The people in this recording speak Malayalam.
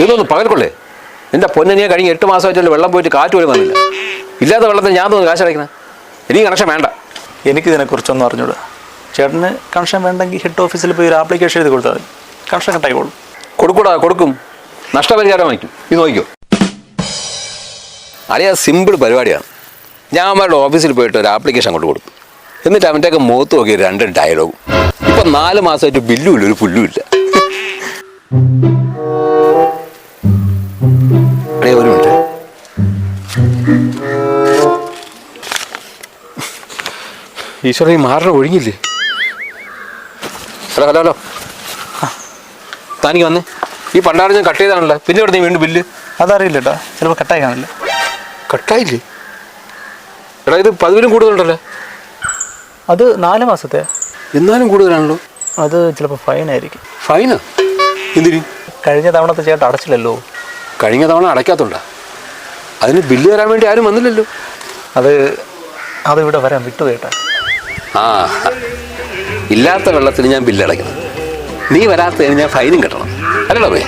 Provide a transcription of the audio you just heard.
ഇതൊന്നും പകർക്കൊള്ളേ. എന്റെ പൊന്നനിയെ കഴിഞ്ഞ് എട്ട് മാസം വെച്ചാൽ വെള്ളം പോയിട്ട് കാറ്റ് പോലും വന്നില്ല. ഇല്ലാത്ത വെള്ളത്തിൽ ഞാൻ തോന്നുന്നു കാശ് അടയ്ക്കുന്നത് എനിക്ക് കണക്ഷൻ വേണ്ട. എനിക്ക് ഇതിനെക്കുറിച്ചൊന്നും അറിഞ്ഞൂടാ. ചേട്ടന് കണക്ഷൻ വേണ്ടെങ്കിൽ ഹെഡ് ഓഫീസിൽ പോയി ഒരു ആപ്ലിക്കേഷൻ എഴുതി കൊടുത്താൽ മതി. കണക്ഷൻ കട്ടായിക്കോളും കൊടുക്കൂടാ കൊടുക്കും. നഷ്ടപരിഹാരം വാങ്ങിക്കും. ഇത് നോക്കിക്കോ. അറിയാ സിമ്പിൾ പരിപാടിയാണ്. ഞാൻ അവരുടെ ഓഫീസിൽ പോയിട്ട് ഒരു ആപ്ലിക്കേഷൻ കൊണ്ട് കൊടുക്കും. എന്നിട്ട് അവന്റെയൊക്കെ മുഖത്ത് നോക്കി രണ്ട് ഡയലോഗും ഇപ്പം നാല് മാസമായിട്ട് ബില്ലുമില്ല ഒരു പുല്ലും ഈശ്വര ഈ മാറണം ഒഴിഞ്ഞില്ലേ ഹലോ ഹലോ. ഹലോ താനിക്ക് വന്നേ. ഈ പണ്ടാണ് ഞാൻ കട്ട് ചെയ്താണല്ലോ. പിന്നെ ഇവിടെ നീ വീണ്ടും ബില്ല്? അതറിയില്ല കേട്ടോ ചിലപ്പോൾ കട്ടായി കാണില്ല കട്ടായില്ലേ? എടാ ഇത് പതിവിലും കൂടുതലുണ്ടല്ലോ. അത് നാല് മാസത്തെ. എന്നാലും കൂടുതലാണല്ലോ. അത് ചിലപ്പോൾ ഫൈൻ ആയിരിക്കും. ഫൈനാ എന്തിന്? കഴിഞ്ഞ തവണത്തെ ചേട്ടൻ അടച്ചില്ലല്ലോ. കഴിഞ്ഞ തവണ അടയ്ക്കാത്തോണ്ടാ. അതിന് ബില്ല് തരാൻ വേണ്ടി ആരും വന്നില്ലല്ലോ. അത് അതിവിടെ ഇവിടെ വരാൻ വിട്ടു കേട്ടാ ആ ഇല്ലാത്ത വെള്ളത്തിന് ഞാൻ ബില്ലടയ്ക്കണം. നീ വരാത്തതിന് ഞാൻ ഫൈനും കെട്ടണം. അല്ലല്ലോ ഭേ